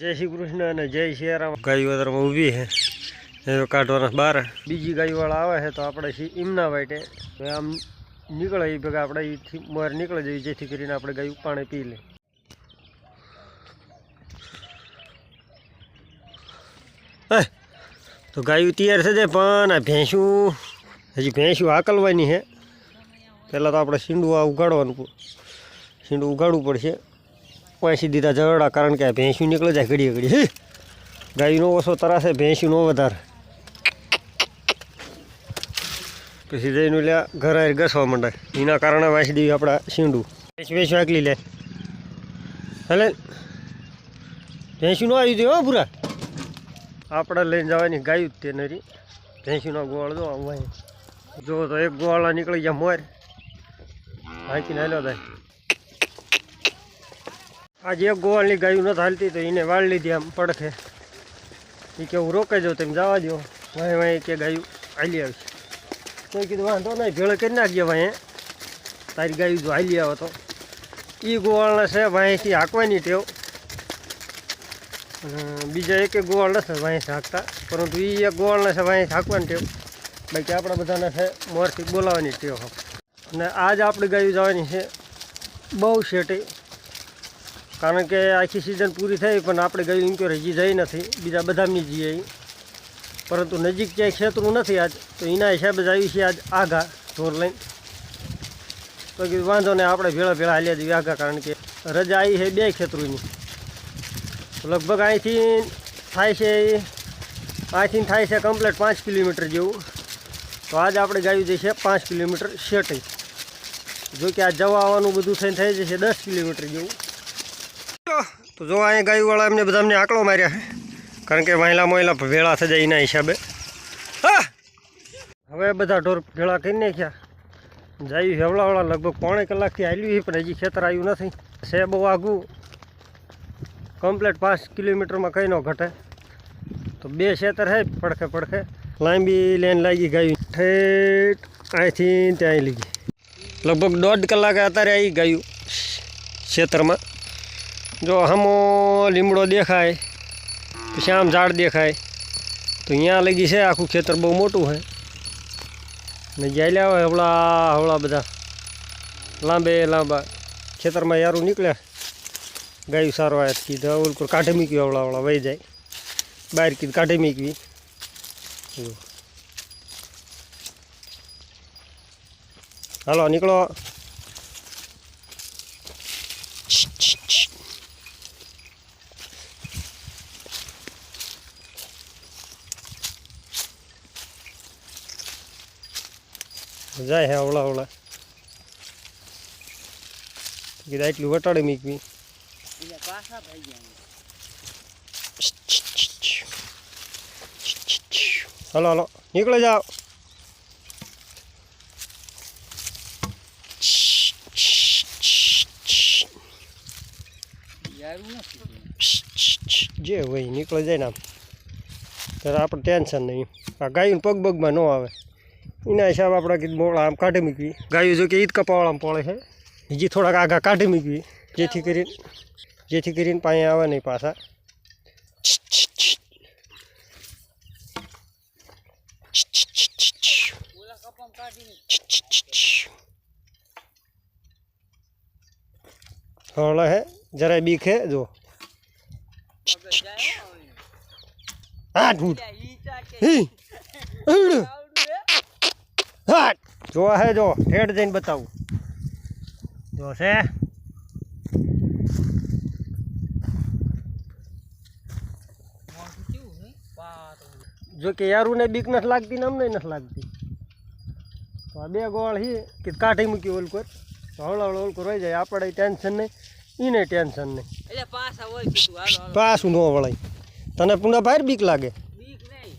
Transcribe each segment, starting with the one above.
જય શ્રી કૃષ્ણ અને જય શ્રી રામ. ગાયો વધારમાં ઊભી છે એ કાઢવાના બાર. બીજી ગાયોવાળા આવે છે તો આપણે એમના વાટે આમ નીકળે એ ભેગા આપણે એથી મોર નીકળે જઈએ જેથી કરીને આપણે ગાયું પાણી પી લે. તો ગાયું તૈયાર થઈ પણ આ ભેંસું, હજી ભેંસું આકલવાની છે. પહેલાં તો આપણે સીંડું આ ઉગાડવાનું સીંડું ઉગાડવું પડશે. પછી દીધા જરડા કારણ કે આ નીકળે જાય ઘડી ઘડી! ગાયનો ઓછો તરાશે ભેંસું નો વધારે. પછી જઈને લ્યા ઘર આવીને ઘસવા માંડે. એના કારણે વાંચી દેવી આપણા શીંડું. ભેંસ ભેંસ વાકલી લે. હલે? ભેંસું નો આવી દે હો પૂરા આપણે લઈને જવાની ગાયું જ તે નરી. ભેંસીનો ગોળ જો આમ જો તો એક ગોળા નીકળી ગયા મોર. હાંકીને હાલ્યો થાય આજે એક ગોવાળની ગાયું નથી હાલતી તો એને વાળ લીધી આમ પડખે. એ કે હું રોકાઈ તેમ જવા દો વાંહે વાંહે કે ગાયું હાલી આવશે. તો કીધું, વાંધો નહીં, ભેળે કરી નાખજે વાંહે. તારી ગાયું જો હાલી આવે તો. એ ગોવાળને છે વાંહેથી હાંકવાની ટેવ. બીજા એક એક ગોવાળ નથી વાંહેથી હાંકતા, પરંતુ એ એક ગોવાળને છે વાંહેથી હાંકવાની ટેવ. બાકી આપણા બધાને છે મોરથી બોલાવવાની ટેવ. અને આજ આપણી ગાયું જવાની છે બહુ શેટી. કારણ કે આખી સિઝન પૂરી થઈ પણ આપણે ગયું કે હજી જઈ નથી. બીજા બધાની જઈએ. પરંતુ નજીક ક્યાંય ખેતરું નથી આજ, તો એના હિસાબે જ આવી છે આજ આઘા ઢોર લઈને. તો કીધું, વાંધો ને આપણે ભેળા ભેળા હાલ્યા જઈએ આઘા કારણ કે રજા આવી છે બે ખેતરોની લગભગ અહીંથી થાય છે, અહીંથી થાય છે કમ્પ્લેટ પાંચ કિલોમીટર જેવું. તો આજ આપણે ગાયું છે પાંચ કિલોમીટર શેટી જો કે આ જવા આવવાનું બધું થઈને થઈ જશે દસ કિલોમીટર જેવું. તો જો અહીંયા ગાયુંવાળા એમને બધાને આંકડો માર્યા છે. કારણ કે વહેલા મોયલા ભેળા થઈ જાય એના હિસાબે. હા! હવે બધા ઢોર ભેળા કરી નાખ્યા. જાયું હેવડાવાળા લગભગ પોણે કલાકથી આવ્યું છે, પણ હજી ખેતર આવ્યું નથી. છે બહુ આઘું કમ્પ્લેટ પાંચ કિલોમીટરમાં કંઈ ન ઘટે. તો બે ખેતર છે, પડખે પડખે. લાંબી લેન લાગી ગાયું. ઠેઠ અહીંથી ત્યાં લીધી. લગભગ દોઢ કલાકે અત્યારે આવી ગયું ખેતરમાં. જો હમો લીમડો દેખાય, પછી આમ ઝાડ દેખાય, તો અહીંયા લગી છે, આખું ખેતર બહુ મોટું છે ને જાય હોય હવળા હવળા બધા લાંબે લાંબા ખેતરમાં યારું નીકળ્યા. ગાયું સારો આવ્યા કીધું ઓલકુર કાઢે મૂક્યું, હવળા હવળા વહી જાય. બહાર કીધું, કાઢે મૂકવી હાલો, નીકળો. જાય હે અવળા અવળા. કીધા એટલું વટાડી મૂકવી. હલો હલો, નીકળે જાઓ. જે હોય નીકળે જાય ને આમ. ત્યારે આપણે ટેન્શન નહીં. આ ગાયું પગ પગમાં ન આવે. એના હિસાબે આપણે કીધું મોળા આમ કાઢી મૂકવી ગાયું જો કે ઈદ કપાવાળામાં પડે છે હજી થોડાક આગા કાઢી મૂકવી જેથી કરીને જેથી કરીને પાસે આવે નહીં પાછા હળે હે જરાય બીક હે જો હાટ ઉઠ હી ઉડ. હાટ જો હે જો હેડ જઈને બતાવું. જો છે. જો કે યારુને બીક નથી લાગતી ને અમને નથી લાગતી. તો આ બે ગોળ હી કે કાઢી મૂકી ઓલકોર તો હળો હળો ઓલકોર રહી જાય. આપણે ટેન્શન નહીં એને ટેન્શન નહીં. એટલે પાછા હોય પાછું ન વળાય. તને પુના બહાર બીક લાગે? બીક નહીં.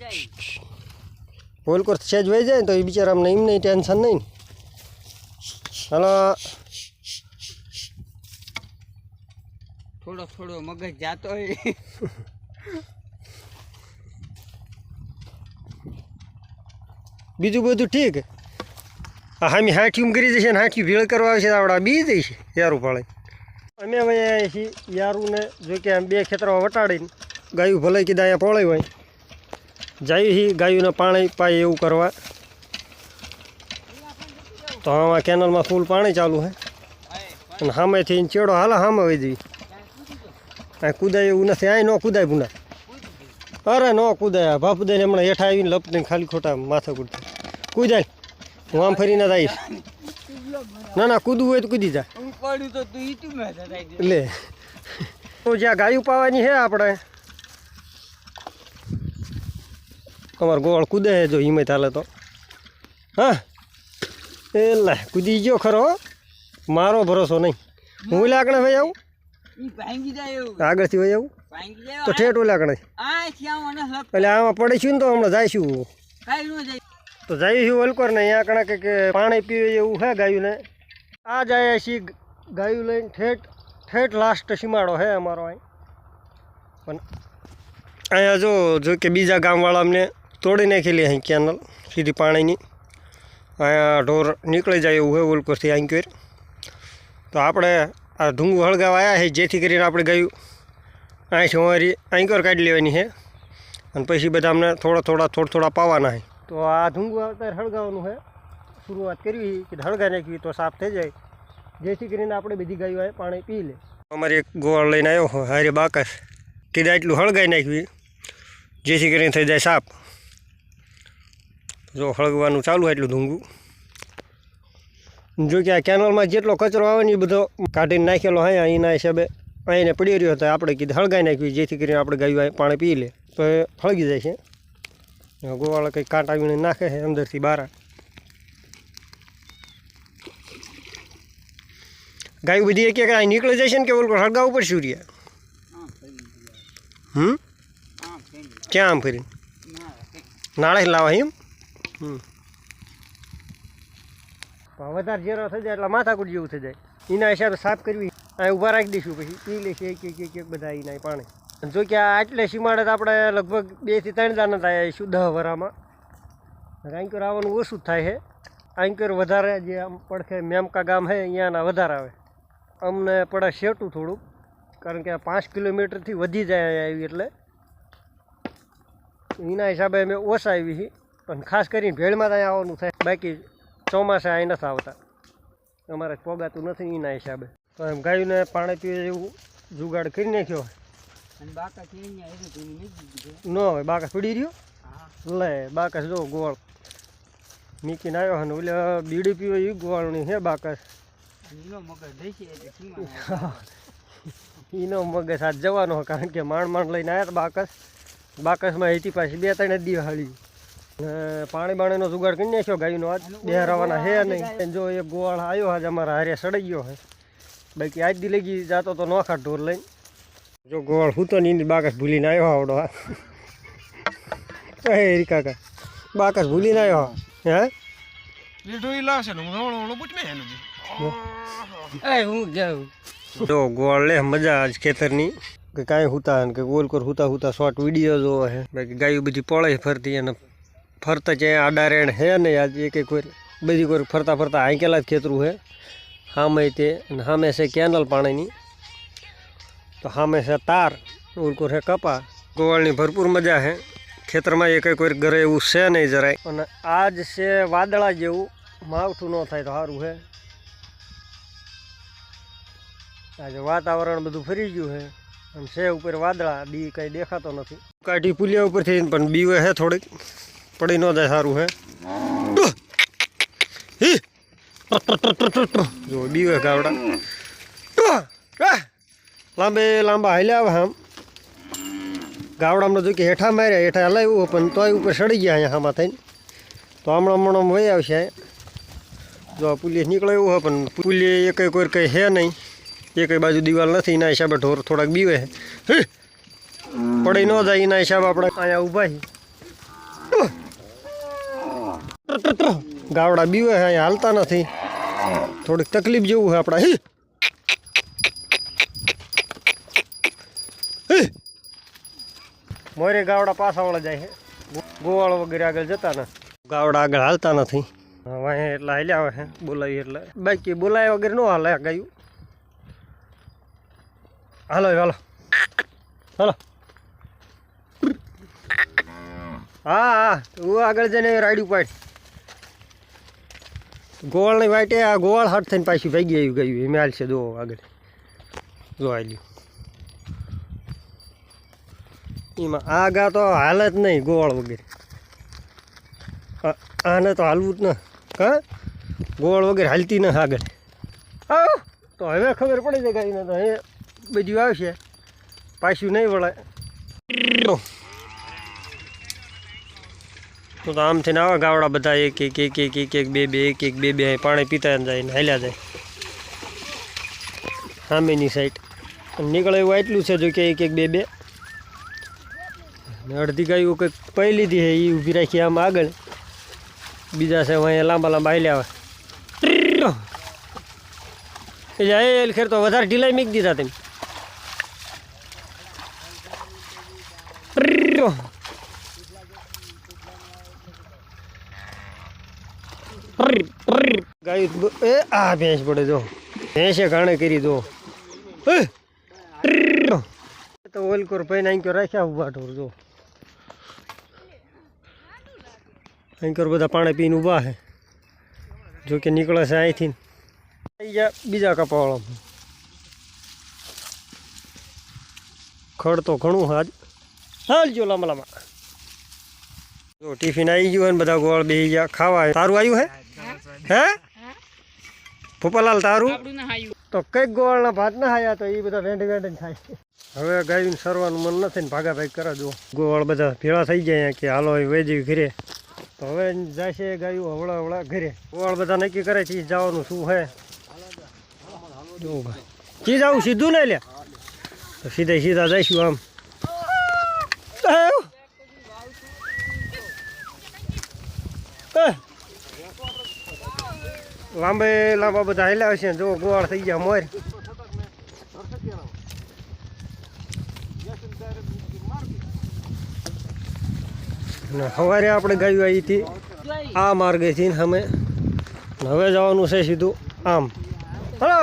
જાય. ઓલકોર સેજ વહી જાય ને તો એ બિચારા અમને એમ નહીં ટેન્શન નહીં. હાલો. થોડો થોડો મગજ જાતો હોય. બીજું બધું ઠીક? હામી હાઠીયું કરી જશે ને હાઠીયું ભેળ કરવા આવશે આવડા બી દઈશ યારું પાળે. અમે અહીંયા છીએ યારુને જો કે આમ બે ખેતરમાં વટાડીને ગાયું ભલે કીધા અહીંયા પોળાય હોય. જાય હી ગાયુંને પાણી પાય એવું કરવા. તો આમાં કેનલમાં ફૂલ પાણી ચાલુ હે. અને સામેથી ચેડો હાલ સામે વહી જઈ કાંઈ કુદાય એવું નથી. અહીં ન કુદાય ભૂના અરે ન કુદાય. બાપુ દઈને હમણાં હેઠા આવીને લપટીને ખાલી ખોટા માથા કૂદતા કૂદાય. હું આમ ફરીને જઈશ ના ના કૂદવું હોય તો કૂદી જા. હું પડ્યું તો તું ઈ તું મેં થતા લે. તો જ્યાં ગાયું પાવાની છે આપણે તમારે ગોળ કૂદે જો હિંમત હાલે તો. હા. એ લે કૂદી ગયો ખરો મારો ભરોસો નહીં. હું લાકણે ભાઈ આવું? એવું. આગળથી ભાઈ આવું? તો ઠેઠ અને લપ. એટલે આમાં પડીશું ને તો હમણાં જઈશું. નો જાય. તો જઈશું વલકોર ને અહીંયા કણા કે પાણી પીવે એવું હે ગાયું ને આ જાય છી ગાયું લઈને ઠેઠ ઠેઠ લાસ્ટ સીમાડો હે અમારો અહીં. પણ અહીંયા જો જો કે બીજા ગામવાળા અમને તોડી નાખેલી અહીં કેનલ સીધી પાણીની. અહીંયા ઢોર નીકળી જાય એવું હોય વલકોરથી અહીં કર તો આપણે આ ઢૂંગું હળગાવા આવ્યા છે જેથી કરીને આપણે ગયું. અહીંથી અમારી અહીં કાઢી લેવાની છે અને પછી બધા અમને થોડા થોડા થોડા થોડા પાવાના છે તો આ ઢૂંગું અત્યારે હળગાવવાનું છે શરૂઆત કરવી કે હળગાઈ નાખવી તો સાફ થઈ જાય. જેથી કરીને આપણે બધી ગાયો પાણી પી લે. અમારી એક ગોળ લઈને આવ્યો હારે બાકસ. કીધા એટલું હળગાઈ નાખવી જેથી કરીને થઈ જાય સાફ. જો હળગવાનું ચાલુ હોય એટલું ધૂંગું જો કે આ કેનલમાં જેટલો કચરો આવે ને એ બધો કાઢીને નાખેલો હા એના હિસાબે અહીંને પડી રહ્યો હતો આપણે કીધું હળગાઈ નાખ્યું, જેથી કરીને આપણે ગાયું પાણી પી લે. તો એ હળગી જાય છે. ગોવાળા કંઈક કાંટ આવીને નાખે છે અંદરથી બહાર ગાયું બધી એક એક અહીં નીકળી છે ને કે ઓલું હળગાવું પડશે સૂર્ય? હમ? ક્યાં આમ ફરીને? નાળે લાવા એમ? વધારે ઝેરો થઈ જાય એટલે માથાકૂટ જેવું થઈ જાય. એના હિસાબે સાફ કરવી. અહીં ઊભા રાખી દઈશું પછી. પી લેશે એક એક એક બધા એના પાણી. જો કે આ આટલે સીમાડે તો આપણે લગભગ બેથી ત્રણ દાણા થાય આવીશું દહ વરામાં. આંકર આવવાનું ઓછું થાય છે આંકર વધારે જે આમ પડખે મેમકા ગામ છે અહીંયાના વધારે આવે. અમને પડે શેટું થોડુંક કારણ કે આ પાંચ કિલોમીટરથી વધી જાય આવી એટલે. એના હિસાબે અમે ઓછા આવી છીએ પણ ખાસ કરીને ભેળમાં ત્યાં આવવાનું થાય. બાકી ચોમાસે અહીં નથી આવતા. અમારે પોગાતું નથી એના હિસાબે. તો એમ ગાયને પાણી પીવે એવું જુગાડ કરી નાખ્યો. ન હોય બાકસ પડી રહ્યો? લે બાકસ જો ગોળ મીકીને આવ્યો ને ઓલે બીડી પીવે એ ગોળની હે બાકસ એનો મગજ આજ જવાનો કારણ કે માંડ માંડ લઈને આવ્યા બાકસ. બાકસમાં હેતી પાછી બે ત્રણ દિવસ પાણી બાણીનો જુગાડ કરી નાખ્યો ગાયનો આજ. બેહરાવાના રવાના હે નહીં. જો એક ગોવાળ આવ્યો આજ અમારા હારે સડાઈ ગયો હે બાકી આજ દી લગી જાતો તો નોખા ઢોર લઈને. જો ગોળ હું તો ની બાકસ ભૂલીને આવ્યો આવડો. હા એ કાકા બાકસ ભૂલીને આવ્યો હે? લાવશે ને હું હવળો હવળો મેં એનું એ હું જાઉં. જો ગોળ લે મજા આજ ખેતરની. કે કાંઈ હુતા કે ગોલ કર હુતા હુતા શોર્ટ વીડિયો જોવો હે બાકી ગાયું બધી પળે ફરતી અને ફરતા છે આડા રેણ હે નહીં આજ એક એક બધી કોઈ ફરતા ફરતા હાંકેલા જ ખેતરું હે. સામે તે સામે છે કેનલ પાણીની. તો સામે છે તાર ઉલકો છે કપા. ગોવાળની ભરપૂર મજા છે ખેતરમાં એક એક ઘરે એવું છે નહીં જરાય. અને આજ છે વાદળા જેવું. માવઠું ન થાય તો સારું છે આજે વાતાવરણ બધું ફરી ગયું છે અને છે ઉપર વાદળા બી કંઈ દેખાતો નથી. કાઢી પુલિયા ઉપરથી, પણ બીવે છે થોડીક. પડી ન જાય સારું, હે! જો બીવે ગાવડા. લાંબે લાંબા હાલ્યા આવે આમ. ગાવડામાં જો કે હેઠા માર્યા, હેઠા હલાવ્યું પણ તોય ઉપર સડી ગયા અહીંયા આમાં થઈને. તો હમણાં હમણાં વહી આવશે. જો, આ પુલિયા નીકળે એવું હોય, પણ પુલીએ એક કોઈ કંઈ હે નહીં. એક બાજુ દિવાલ નથી, એના હિસાબે ઢોર થોડાક બીવે! પડી ન જાય, એના હિસાબે આપણે અહીંયા ઊભા છીએ. ગાવડા બીવે છે અહીંયા હાલતા નથી. થોડીક તકલીફ જેવું છે આપણા. હે! મોરે ગાવડા પાછાવાળા જાય છે ગોવાળ વગેરે આગળ જતા ને. ગાવડા આગળ હાલતા નથી. વાંહે એટલે હાલ્યા આવે છે બોલાવી એટલે. બાકી બોલાય વગેરે ન હાલે ગાયું. હાલો હાલો. હાલો. હા હા. હું આગળ જઈને રાડ્યું પાડ. ગોળની વાટે આ ગોળ હાથ થઈને પાછી ભાગી આવ્યું, ગયું. એમ હાલ છે દો આગળ. જો હાલ્યું. એમાં આગા તો હાલ જ નહીં ગોળ વગેરે. આને તો હાલવું જ ન. હા? ગોળ વગેરે હાલતી ન આગળ. હા? તો હવે ખબર પડી જાય ગાયને તો એ બધું આવશે. પાછું નહીં વળે તો તો આમ થઈને આવા ગાવડા બધા એક એક એક એક એક એક, બે બે, એક એક, બે બે પાણી પીતા જાય ને હાલ્યા જાય. સામેની સાઈડ નીકળે એવું એટલું છે જો કે એક એક, બે બે. ને અડધી ગાયું કંઈક પહી લીધી છે એ ઊભી રાખી આમ આગળ. બીજા છે અહીંયા લાંબા લાંબા હાલ્યા આવે એ ખેર તો વધારે ઢીલાઈ મૂકી દીધા તેમ. ગાયું એ આ ભેંસ પડે જો. ભેંસે ઘાણે કરી દો! તો ઓલકોર ભાઈ નાખ્યો રાખ્યા ઊભા ઢોર જો. અહીંકર બધા પાણી પીને ઊભા છે જો કે નીકળે છે અહીંથી. આવી ગયા બીજા કપાવાળા ખડ તો ઘણું હાજ. હાલજો લાંબા લાંબા. જો ટિફિન આવી ગયું ને બધા ગોળ બેસી ગયા. ખાવા સારું આવ્યું હે. હે? ભોપાલાલ તારું? તો કંઈક ગોળના ભાત ના ખાયા તો એ બધા વેંડી વેંડી ખાય હવે ગાયું સરવાનું મન નથી ને ભાગા ભાગ કરા દો ગોળ બધા ભેળા થઈ જાય કે હાલો વેજી ઘરે. તો હવે જાય છે ગાયું હવળા હવળા ઘરે. ગોળ બધા નક્કી કરે છે જવાનું શું હે. જો ભાઈ કી જવું સીધું નહીં લે. તો સીધા સીધા જઈશું આમ. આવ. લાંબે લાંબા બધા હેલા છે જો ગોવાળ થઈ ગયા મોર. સવારે આપણે ગાયું આવી હતી આ માર્ગેથી ને અમે. હવે જવાનું છે સીધું આમ. હલો.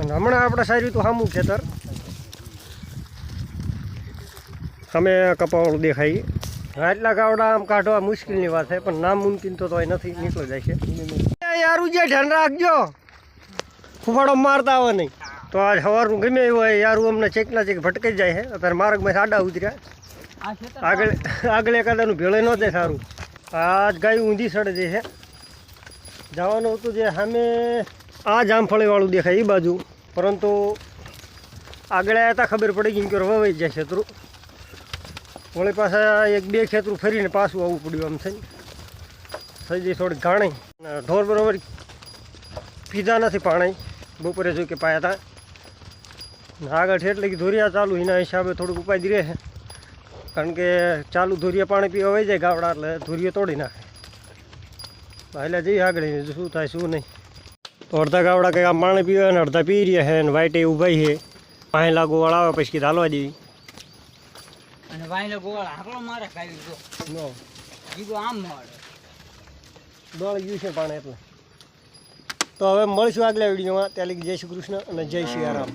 હમણાં આપણે સારી તો સામું ખેતર. અમે કપાવાળું દેખાય. આટલા ગાવડા આમ કાઢવા મુશ્કેલની વાત છે, પણ નામ મુમકિન તો તોય નથી, નીકળી જાય છે. યાર જે ધ્યાન રાખજો. ફૂફાડો મારતા આવે નહીં. તો આજ સવારનું ગમે એવું હોય, યારું અમને ચેકના ચેક ભટકાઈ જાય છે અત્યારે માર્ગમાં સાડા ઉતર્યા. આગળ આગળ એકાદાનું ભેળે ન થાય સારું. આજ ગાય ઊંધી સડે છે જવાનું હતું જે સામે, આ જામફળીવાળું દેખાય એ બાજુ. પરંતુ આગળ આવ્યા ખબર પડી ગઈ કે વવાઈ જાય ખેતરું વળી પાછા એક બે ખેતરું ફરીને પાછું આવવું પડ્યું આમ થઈને. થઈ જઈ થોડી ઘાણી. ઢોર બરોબર પીધા નથી પાણી. બપોરે જોઈ કે પાયા હતા આગળ છે એટલે કે ધોરિયા ચાલુ, એના હિસાબે થોડુંક ઉપાય રહે છે. કારણ કે ચાલુ ધોરિયા પાણી પીવા વહી જાય ગાવડા, એટલે ધોરિયો તોડી નાખે. પહેલાં જઈએ આગળ શું થાય, શું નહીં. તો અડધા ગાવડા કંઈક આમ પાણી પીવે ને અડધા પી રહ્યા છે ને વાઈટે ઊભાઈ છે. પાણી લાગુ વળાવે પછી કીધું હાલવા દેવી. અને વાયલો ગોળ આકલો મારે ખાઈ ગયો નો જીગો આમ મળે. દોડ ગયું છે પાણી એટલે. તો હવે મળીશું આગલા વિડીયોમાં. ત્યાં લગી જય શ્રી કૃષ્ણ અને જય શ્રી રામ.